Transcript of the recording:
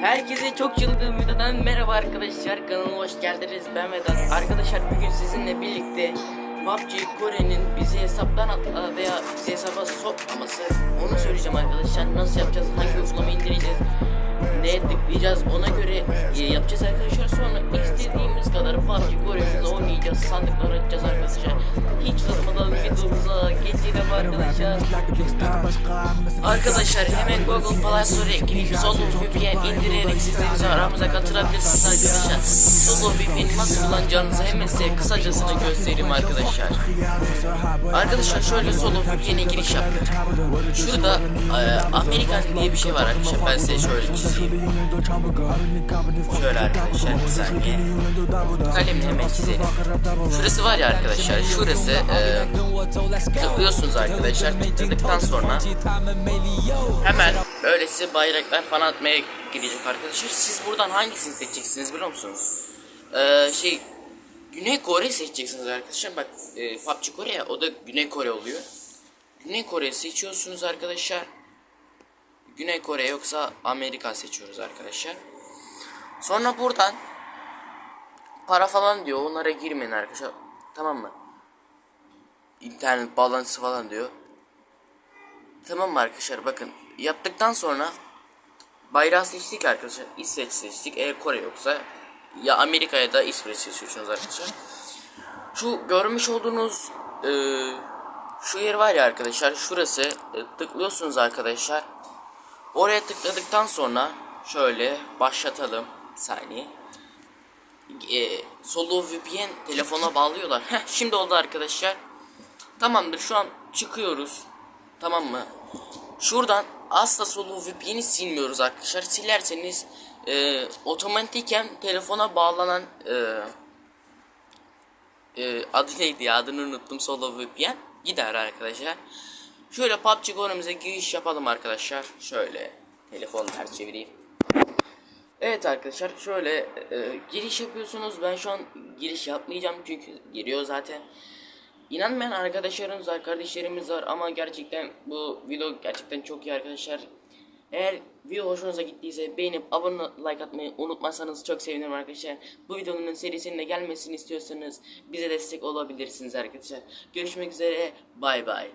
Herkese çok çılgın videodan merhaba arkadaşlar. Kanalıma hoş geldiniz. Ben Vedat. Arkadaşlar bugün sizinle birlikte PUBG Kore'nin bizi hesaptan atla veya bizi hesaba sokmaması. Onu söyleyeceğim arkadaşlar. Nasıl yapacağız hangi uygulamayı indireceğiz neye tıklayacağız ona göre e, yapacağız arkadaşlar. Sonra istediğimiz kadar PUBG Kore'mizi oynayacağız sandıklar açacağız arkadaşlar. Hiç uzatmadan videomuza geçelim arkadaşlar Arkadaşlar hemen Google Play Store'a girip Solo VPN indirerek sizlerimizi aramıza katılabilirsiniz arkadaşlar. Solo VPN nasıl kullanacağınızı hemen size kısacasını göstereyim arkadaşlar. Arkadaşlar şöyle Solo VPN'e giriş yaptık. Şurada e, Amerikan diye bir şey var arkadaşlar. Ben size şöyle çizeyim. Şöyle arkadaşlar bir saniye. Kalemle hemen çizelim. Şurası var ya arkadaşlar. Şurası e, tıklıyorsunuz arkadaşlar. Tıkladıktan sonra Hemen böyle size bayraklar falan atmaya gidecek arkadaşlar. Siz buradan hangisini seçeceksiniz biliyor musunuz? Ee, şey Güney Kore seçeceksiniz arkadaşlar. Bak e, PUBG Kore ya o da Güney Kore oluyor. Güney Kore seçiyorsunuz arkadaşlar. Güney Kore yoksa Amerika seçiyoruz arkadaşlar. Sonra buradan para falan diyor. Onlara girmeyin arkadaşlar. Tamam mı? İnternet bağlantısı falan diyor. Tamam mı arkadaşlar? Bakın yaptıktan sonra bayrağı seçtik arkadaşlar. İsveç seçtik. Eğer Kore yoksa ya Amerika ya da İsveç seçiyorsunuz arkadaşlar. Şu görmüş olduğunuz e, şu yer var ya arkadaşlar şurası. E, tıklıyorsunuz arkadaşlar. Oraya tıkladıktan sonra şöyle başlatalım. Saniye. E, Solo VPN telefona bağlıyorlar. Heh, şimdi oldu arkadaşlar. Tamamdır şu an çıkıyoruz. Tamam mı? Şuradan asla solo VPN'i silmiyoruz arkadaşlar. Silerseniz e, otomatiken telefona bağlanan e, e, adı neydi ya adını unuttum solo VPN gider arkadaşlar. Şöyle PUBG Go'muza giriş yapalım arkadaşlar. Şöyle telefonu ters çevireyim. Evet arkadaşlar şöyle e, giriş yapıyorsunuz. Ben şu an giriş yapmayacağım çünkü giriyor zaten. İnanmayan arkadaşlarımız var, kardeşlerimiz var ama gerçekten bu video gerçekten çok iyi arkadaşlar. Eğer video hoşunuza gittiyse beğenip abone like atmayı unutmazsanız çok sevinirim arkadaşlar. Bu videonun serisinin de gelmesini istiyorsanız bize destek olabilirsiniz arkadaşlar. Görüşmek üzere bay bay.